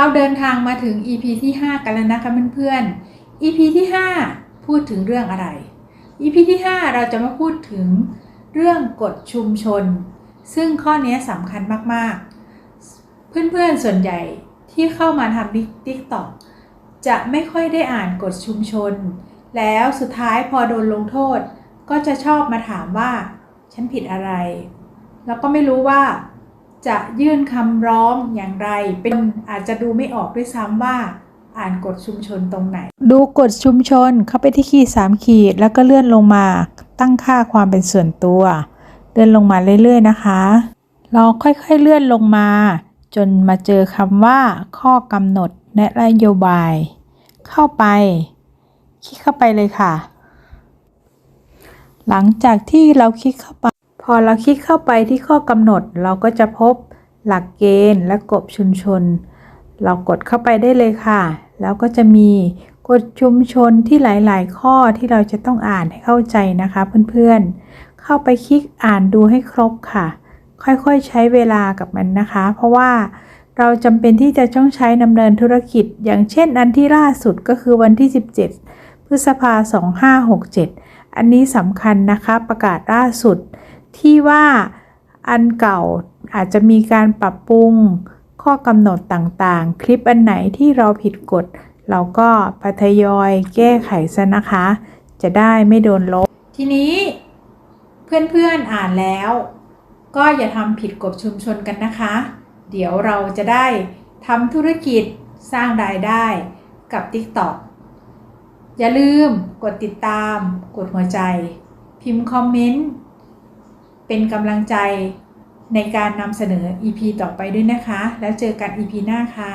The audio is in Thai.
เราเดินทางมาถึง EP ที่ 5 กันแล้วนะคะเพื่อนๆ EP ที่ 5 พูดถึงเรื่องอะไร EP ที่ 5 เราจะมาพูดถึงเรื่องกฎชุมชน ซึ่งข้อนี้สำคัญมากๆ เพื่อนๆส่วนใหญ่ที่เข้ามาทำติ๊กต็อกจะไม่ค่อยได้อ่านกฎชุมชน แล้วสุดท้ายพอโดนลงโทษ ก็จะชอบมาถามว่า ฉันผิดอะไร แล้วก็ไม่รู้ว่า จะยื่นคำร้องอย่างไร เป็นอาจจะดูไม่ออกด้วยซ้ำว่าอ่านกฎชุมชนตรงไหน ดูกฎชุมชนเข้าไปที่ขีด3ขีด แล้วก็เลื่อนลงมา ตั้งค่าความเป็นส่วนตัว เลื่อนลงมาเรื่อย ๆ นะคะ เราค่อยๆเลื่อนลงมา จนมาเจอคำว่า ข้อกำหนดและนโยบาย เข้าไป คลิกเข้าไปเลยค่ะ หลังจากที่เราคลิกเข้าไป พอเราคลิกเข้าไปที่ข้อกำหนด เราก็จะพบหลักเกณฑ์และกฎชุมชน เรากดเข้าไปได้เลยค่ะ แล้วก็จะมีกฎชุมชนที่หลาย ๆ ข้อที่เราจะต้องอ่านให้เข้าใจนะคะเพื่อนๆ เข้าไปคลิกอ่านดูให้ครบค่ะ ค่อยๆ ใช้เวลากับมันนะคะ เพราะว่าเราจำเป็นที่จะต้องใช้ดำเนินธุรกิจ อย่างเช่นอันที่ล่าสุดก็คือวันที่ 17 พฤษภา 2567 อันนี้สำคัญนะคะประกาศล่าสุด ที่ว่าอันเก่าอาจจะมีการปรับปรุงข้อกำหนดต่างๆ คลิปอันไหนที่เราผิดกฎ เราก็ปทยอยแก้ไขซะนะคะ จะได้ไม่โดนลบ ทีนี้เพื่อนๆอ่านแล้ว ก็อย่าทำผิดกฎชุมชนกันนะคะ เดี๋ยวเราจะได้ทำธุรกิจสร้างรายได้กับ TikTok อย่าลืมกดติดตาม กดหัวใจ พิมพ์คอมเมนต์ เป็นกำลังใจในการนำเสนอ EP ต่อไปด้วยนะคะ แล้วเจอกัน EP หน้าค่ะ